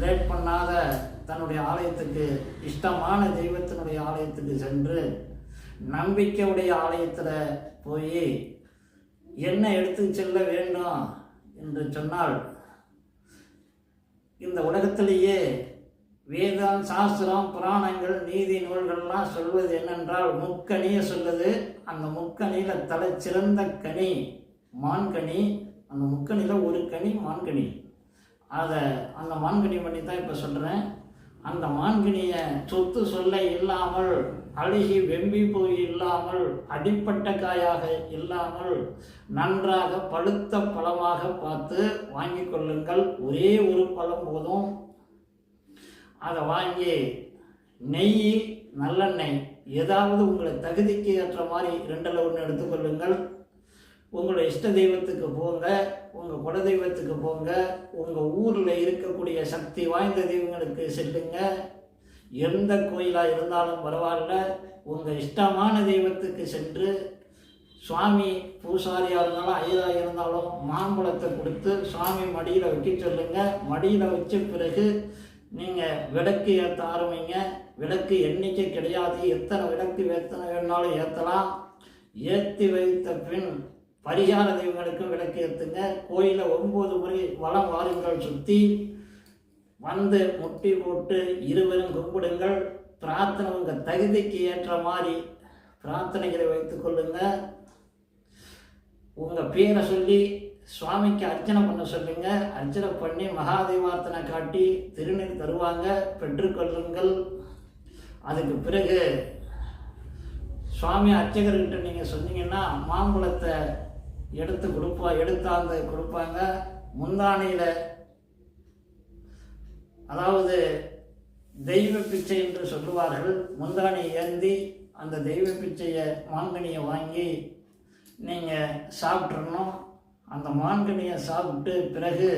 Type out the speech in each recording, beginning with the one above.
Late பண்ணாத தன்னுடைய ஆலயத்துக்கு இஷ்டமான தெய்வத்தினுடைய ஆலயத்துக்கு சென்று நம்பிக்கையுடைய ஆலயத்தில் போய் என்ன எடுத்து செல்ல வேண்டும்? என்று சொன்னால் இந்த உலகத்திலேயே வேதம் சாஸ்திரம் புராணங்கள் நீதி நூல்கள்லாம் சொல்வது என்னென்றால் முக்கணியை சொல்லுது. அந்த முக்கணியில் தலை சிறந்த கனி மான்கனி அந்த முக்கணியில் ஒரு கனி மான்கனி அதை அந்த மான்கனி பண்ணி தான் இப்போ சொல்கிறேன் அந்த மான்கனியை சொத்து சொல்ல இல்லாமல் அழுகி வெம்பி போய் இல்லாமல் அடிப்பட்ட காயாக இல்லாமல் நன்றாக பழுத்த பழமாக பார்த்து வாங்கி கொள்ளுங்கள். ஒரே ஒரு பழம் போதும். அதை வாங்கி நெய் நல்லெண்ணெய் ஏதாவது உங்களை தகுதிக்கு ஏற்ற மாதிரி ரெண்டில் ஒன்று எடுத்துக்கொள்ளுங்கள் உங்களோட இஷ்ட தெய்வத்துக்கு போங்க உங்கள் குல தெய்வத்துக்கு போங்க உங்கள் ஊரில் இருக்கக்கூடிய சக்தி வாய்ந்த தெய்வங்களுக்கு செல்லுங்க. எந்த கோயிலாக இருந்தாலும் பரவாயில்ல உங்கள் இஷ்டமான தெய்வத்துக்கு சென்று சுவாமி பூசாரியாக இருந்தாலும் ஐயராக இருந்தாலும் மாம்பழத்தை கொடுத்து சுவாமி மடியில் வைக்க சொல்லுங்க. மடியில் வச்ச பிறகு நீங்கள் விளக்கு ஏற்ற ஆரம்பிங்க. விளக்கு எண்ணிக்கை கிடையாது. எத்தனை விளக்கு எத்தனை வேணாலும் ஏற்றலாம் ஏற்றி வைத்த பின் பரிகார தெய்வங்களுக்கும் விளக்கு ஏற்றுங்க கோயிலில் ஒன்பது முறை வளம் வாருங்கள் சுற்றி வந்து முட்டி போட்டு இருவரும் கும்பிடுங்கள். பிரார்த்தனை உங்கள் தகுதிக்கு ஏற்ற மாதிரி பிரார்த்தனைகளை வைத்துக்கொள்ளுங்க உங்கள் பேரை சொல்லி சுவாமிக்கு அர்ச்சனை பண்ண சொல்லுங்க. அர்ச்சனை பண்ணி மகாதேவார்த்தனை காட்டி திருநீர் தருவாங்க. பெற்றுக்கொள்ளுங்கள் அதுக்கு பிறகு சுவாமி அர்ச்சகர்கிட்ட நீங்கள் சொன்னீங்கன்னா மாம்பழத்தை எடுத்து கொடுப்பா எடுத்தாந்து கொடுப்பாங்க. முந்தானையில் அதாவது தெய்வ பிச்சை என்று சொல்லுவார்கள். முந்தானை ஏந்தி அந்த தெய்வ பிச்சையை மாங்கனியை வாங்கி நீங்கள் சாப்பிட்றணும் அந்த மாங்கனியை சாப்பிட்டு பிறகு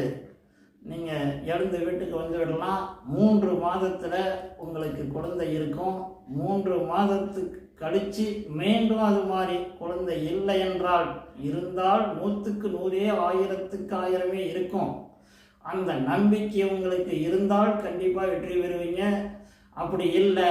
நீங்கள் எழுந்து வீட்டுக்கு வந்து விடலாம் மூன்று மாதத்தில் உங்களுக்கு குழந்தை இருக்கும். மூன்று மாதத்துக்கு கழித்து மீண்டும் அது மாதிரி குழந்தை இல்லை என்றால் இருந்தால் நூற்றுக்கு நூறே ஆயிரத்துக்கு ஆயிரமே இருக்கும். அந்த நம்பிக்கை உங்களுக்கு இருந்தால் கண்டிப்பாக வெற்றி பெறுவீங்க. அப்படி இல்லை